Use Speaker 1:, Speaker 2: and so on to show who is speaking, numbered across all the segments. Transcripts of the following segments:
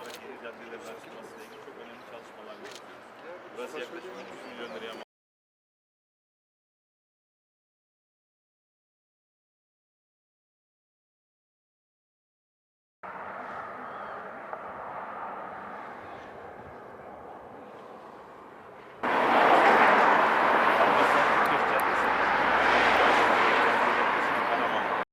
Speaker 1: olarak caddelerin açılmasıyla ilgili çok önemli çalışmalar yapıyoruz. Burası yaklaşık 300 milyon liraya mal. Karaman.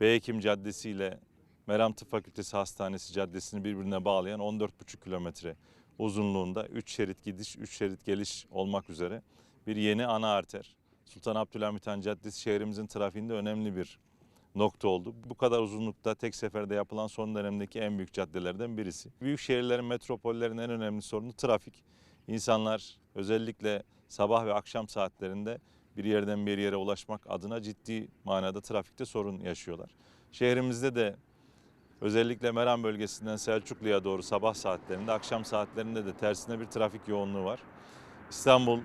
Speaker 1: Beyhekim Caddesi ile Meram Tıp Fakültesi Hastanesi Caddesi'ni birbirine bağlayan 14,5 kilometre uzunluğunda 3 şerit gidiş, 3 şerit geliş olmak üzere bir yeni ana arter. Sultan Abdülhamit Han Caddesi şehrimizin trafiğinde önemli bir nokta oldu. Bu kadar uzunlukta tek seferde yapılan son dönemdeki en büyük caddelerden birisi. Büyük şehirlerin, metropollerin en önemli sorunu trafik. İnsanlar özellikle sabah ve akşam saatlerinde bir yerden bir yere ulaşmak adına ciddi manada trafikte sorun yaşıyorlar. Şehrimizde de özellikle Meram bölgesinden Selçuklu'ya doğru sabah saatlerinde, akşam saatlerinde de tersine bir trafik yoğunluğu var. İstanbul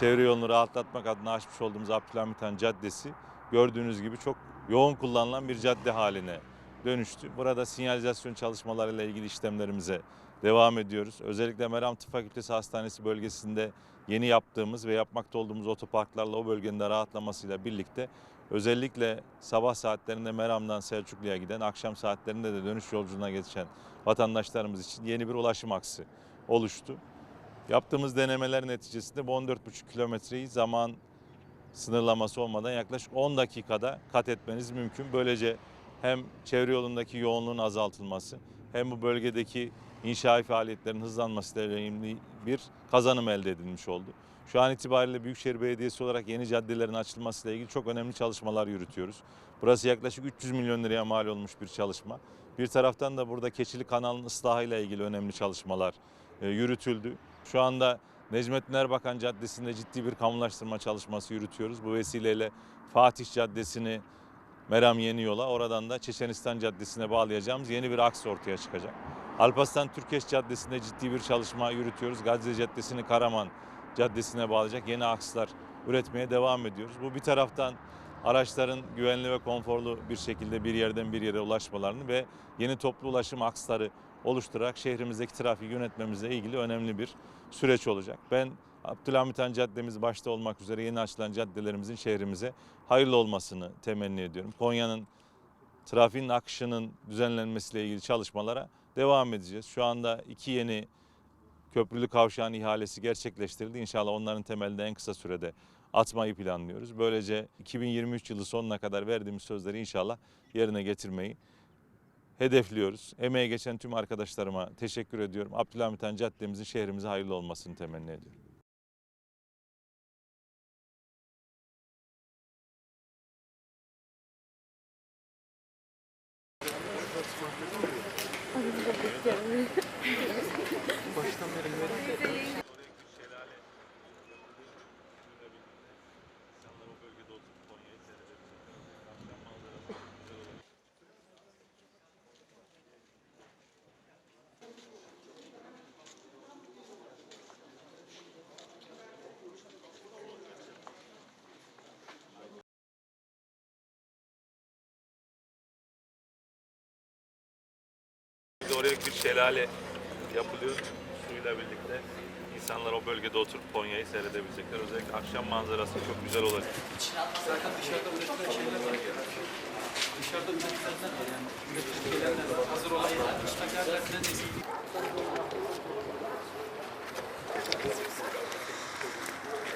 Speaker 1: çevre yolunu rahatlatmak adına açmış olduğumuz Abdülhamit Han Caddesi gördüğünüz gibi çok yoğun kullanılan bir cadde haline dönüştü. Burada sinyalizasyon çalışmalarıyla ilgili işlemlerimize devam ediyoruz. Özellikle Meram Tıp Fakültesi Hastanesi bölgesinde yeni yaptığımız ve yapmakta olduğumuz otoparklarla o bölgenin de rahatlamasıyla birlikte özellikle sabah saatlerinde Meram'dan Selçuklu'ya giden, akşam saatlerinde de dönüş yolculuğuna geçen vatandaşlarımız için yeni bir ulaşım aksı oluştu. Yaptığımız denemeler neticesinde bu 14,5 kilometreyi zaman sınırlaması olmadan yaklaşık 10 dakikada kat etmeniz mümkün. Böylece hem çevre yolundaki yoğunluğun azaltılması hem bu bölgedeki inşaat faaliyetlerinin hızlanmasıyla ilgili bir kazanım elde edilmiş oldu. Şu an itibariyle Büyükşehir Belediyesi olarak yeni caddelerin açılmasıyla ilgili çok önemli çalışmalar yürütüyoruz. Burası yaklaşık 300 milyon liraya mal olmuş bir çalışma. Bir taraftan da burada Keçili Kanal'ın ıslahıyla ilgili önemli çalışmalar e, yürütüldü. Şu anda Necmettin Erbakan Caddesi'nde ciddi bir kamulaştırma çalışması yürütüyoruz. Bu vesileyle Fatih Caddesi'ni Meram Yeni Yola, oradan da Çeçenistan Caddesi'ne bağlayacağımız yeni bir aks ortaya çıkacak. Alparslan Türkeş Caddesi'nde ciddi bir çalışma yürütüyoruz. Gazze Caddesi'ni Karaman Caddesi'ne bağlayacak yeni akslar üretmeye devam ediyoruz. Bu bir taraftan araçların güvenli ve konforlu bir şekilde bir yerden bir yere ulaşmalarını ve yeni toplu ulaşım aksları oluşturarak şehrimizdeki trafiği yönetmemizle ilgili önemli bir süreç olacak. Ben Abdülhamit Han Caddemiz başta olmak üzere yeni açılan caddelerimizin şehrimize hayırlı olmasını temenni ediyorum. Konya'nın trafiğin akışının düzenlenmesiyle ilgili çalışmalara devam edeceğiz. Şu anda iki yeni köprülü kavşağın ihalesi gerçekleştirildi. İnşallah onların temelinde en kısa sürede atmayı planlıyoruz. Böylece 2023 yılı sonuna kadar verdiğimiz sözleri inşallah yerine getirmeyi hedefliyoruz. Emeğe geçen tüm arkadaşlarıma teşekkür ediyorum. Abdülhamit Han Caddemizin şehrimize hayırlı olmasını temenni ediyorum. ya Oraya bir şelale yapılıyor suyla birlikte. İnsanlar o bölgede oturup Konya'yı seyredebilecekler. Özellikle akşam manzarası çok güzel olacak.
Speaker 2: Zaten dışarıda üretilen. Dışarıda hazır olan içmek yerlerden değil.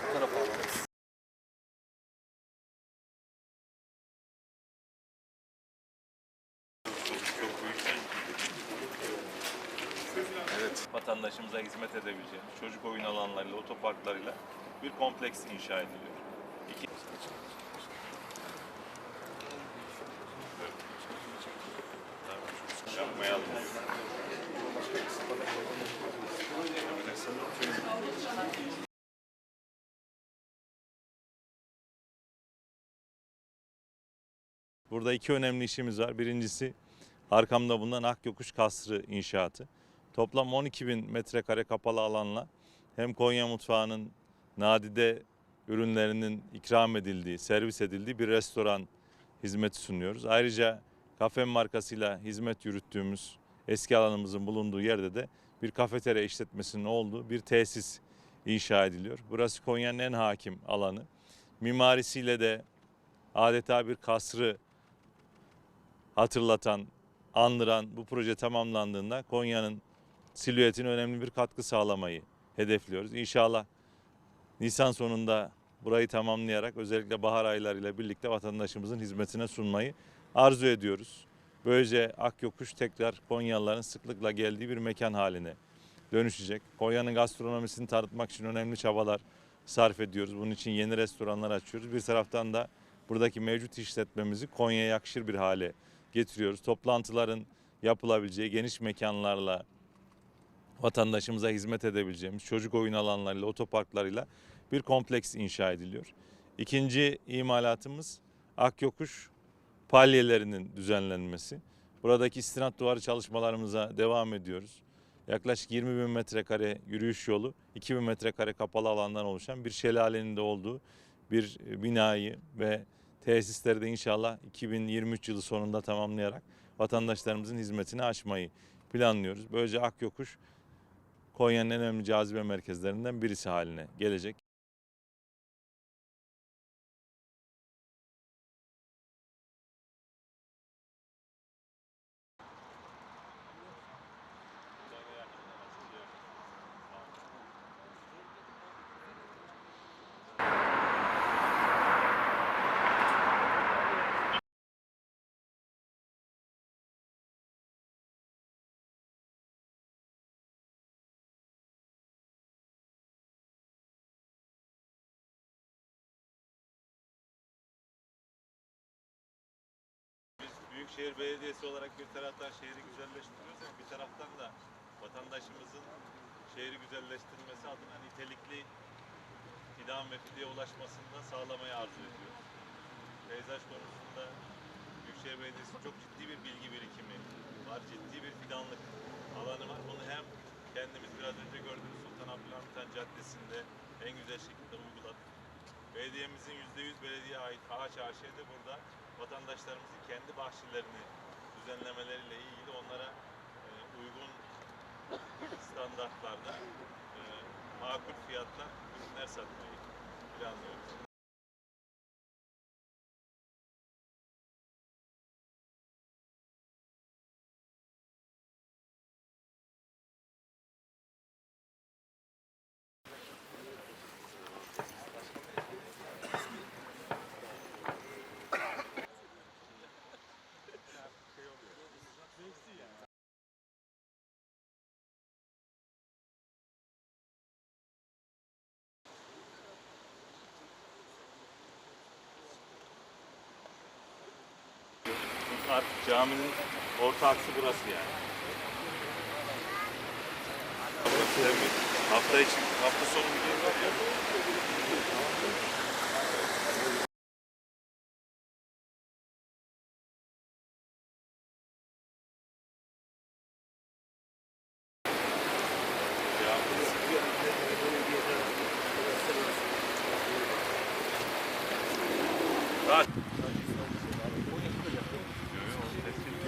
Speaker 2: Bu tarafa alalım.
Speaker 1: Çok büyük. Evet. Vatandaşımıza hizmet edebileceğimiz çocuk oyun alanlarıyla, otoparklarıyla bir kompleks inşa ediliyor. İki... Burada iki önemli işimiz var. Birincisi arkamda bulunan Akyokuş Kasrı inşaatı. Toplam 12 bin metrekare kapalı alanla hem Konya mutfağının nadide ürünlerinin ikram edildiği, servis edildiği bir restoran hizmeti sunuyoruz. Ayrıca Kafem markasıyla hizmet yürüttüğümüz eski alanımızın bulunduğu yerde de bir kafeterya işletmesinin olduğu bir tesis inşa ediliyor. Burası Konya'nın en hakim alanı. Mimarisiyle de adeta bir kasrı hatırlatan, andıran bu proje tamamlandığında Konya'nın silüetine önemli bir katkı sağlamayı hedefliyoruz. İnşallah Nisan sonunda burayı tamamlayarak özellikle bahar aylarıyla birlikte vatandaşımızın hizmetine sunmayı arzu ediyoruz. Böylece Akyokuş tekrar Konyalıların sıklıkla geldiği bir mekan haline dönüşecek. Konya'nın gastronomisini tanıtmak için önemli çabalar sarf ediyoruz. Bunun için yeni restoranlar açıyoruz. Bir taraftan da buradaki mevcut işletmemizi Konya'ya yakışır bir hale getiriyoruz. Toplantıların yapılabileceği geniş mekanlarla vatandaşımıza hizmet edebileceğimiz çocuk oyun alanlarıyla, otoparklarıyla bir kompleks inşa ediliyor. İkinci imalatımız Akyokuş palyelerinin düzenlenmesi. Buradaki istinat duvarı çalışmalarımıza devam ediyoruz. Yaklaşık 20 bin metrekare yürüyüş yolu, 2 bin metrekare kapalı alandan oluşan bir şelalenin de olduğu bir binayı ve tesisleri de inşallah 2023 yılı sonunda tamamlayarak vatandaşlarımızın hizmetine açmayı planlıyoruz. Böylece Akyokuş Konya'nın en önemli cazibe merkezlerinden birisi haline gelecek. Büyükşehir Belediyesi olarak bir taraftan şehri güzelleştiriyoruz ama bir taraftan da vatandaşımızın şehri güzelleştirmesi adına nitelikli fidan ve fideye ulaşmasını da sağlamayı arzu ediyoruz. Peyzaj konusunda Büyükşehir Belediyesi çok ciddi bir bilgi birikimi var, ciddi bir fidanlık alanı var. Bunu hem kendimiz biraz önce gördüğümüz Sultan Abdülhamit Caddesi'nde en güzel şekilde uyguladık. Belediyemizin %100 belediye ait ağaç ağaçı da burada vatandaşlarımızın kendi bahçelerini düzenlemeleriyle ilgili onlara e, uygun standartlarda e, makul fiyatla ürünler satmayı planlıyoruz. Caminin orta aksı burası yani. Hafta için, hafta sonu gidiyorlar.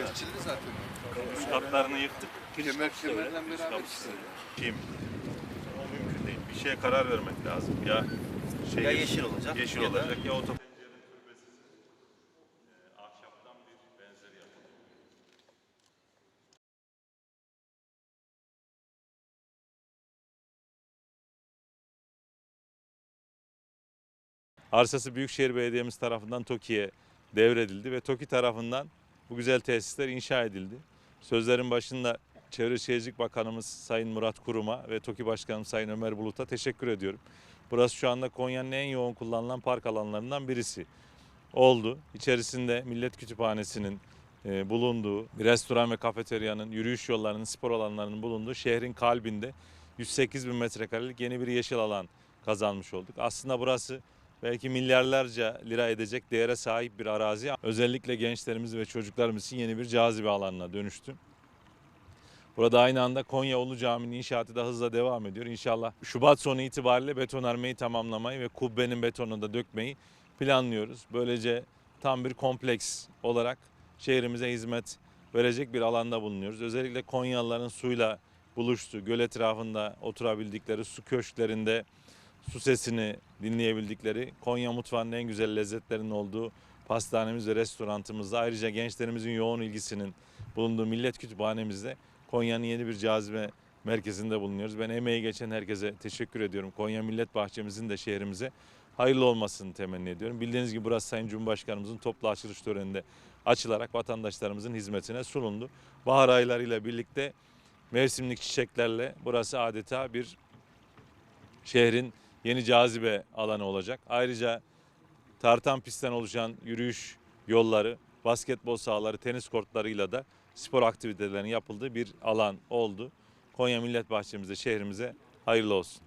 Speaker 3: Geçildi zaten.
Speaker 1: Üst katlarını yıktık.
Speaker 3: Kemer kemerden
Speaker 1: Üst
Speaker 3: beraber
Speaker 1: kapısı. Kim? Mümkün değil. Bir şeye karar vermek lazım. Ya şey
Speaker 4: Ya yeşil olacak
Speaker 1: yeşil
Speaker 4: ya da-
Speaker 1: olacak ya oto ahşaptan bir benzeri yapılıyor. Arsası Büyükşehir Belediye'miz tarafından TOKİ'ye devredildi ve TOKİ tarafından bu güzel tesisler inşa edildi. Sözlerin başında Çevre Şehircilik Bakanımız Sayın Murat Kurum'a ve TOKİ Başkanım Sayın Ömer Bulut'a teşekkür ediyorum. Burası şu anda Konya'nın en yoğun kullanılan park alanlarından birisi oldu. İçerisinde Millet Kütüphanesi'nin e, bulunduğu, bir restoran ve kafeteryanın, yürüyüş yollarının, spor alanlarının bulunduğu şehrin kalbinde 108 bin metrekarelik yeni bir yeşil alan kazanmış olduk. Aslında burası belki milyarlarca lira edecek değere sahip bir arazi. Özellikle gençlerimiz ve çocuklarımız için yeni bir cazibe alanına dönüştü. Burada aynı anda Konya Ulu Camii'nin inşaatı da hızla devam ediyor. İnşallah Şubat sonu itibariyle betonarmeyi tamamlamayı ve kubbenin betonunu da dökmeyi planlıyoruz. Böylece tam bir kompleks olarak şehrimize hizmet verecek bir alanda bulunuyoruz. Özellikle Konyalıların suyla buluştuğu, göl etrafında oturabildikleri, su köşklerinde su sesini dinleyebildikleri, Konya mutfağının en güzel lezzetlerinin olduğu pastanemiz ve restorantımızda ayrıca gençlerimizin yoğun ilgisinin bulunduğu millet kütüphanemizde Konya'nın yeni bir cazibe merkezinde bulunuyoruz. Ben emeği geçen herkese teşekkür ediyorum. Konya Millet Bahçemizin de şehrimize hayırlı olmasını temenni ediyorum. Bildiğiniz gibi burası Sayın Cumhurbaşkanımızın toplu açılış töreninde açılarak vatandaşlarımızın hizmetine sunuldu. Bahar aylarıyla birlikte mevsimlik çiçeklerle burası adeta bir şehrin yeni cazibe alanı olacak. Ayrıca tartan pistten oluşan yürüyüş yolları, basketbol sahaları, tenis kortlarıyla da spor aktivitelerinin yapıldığı bir alan oldu. Konya Millet Bahçemizde şehrimize hayırlı olsun.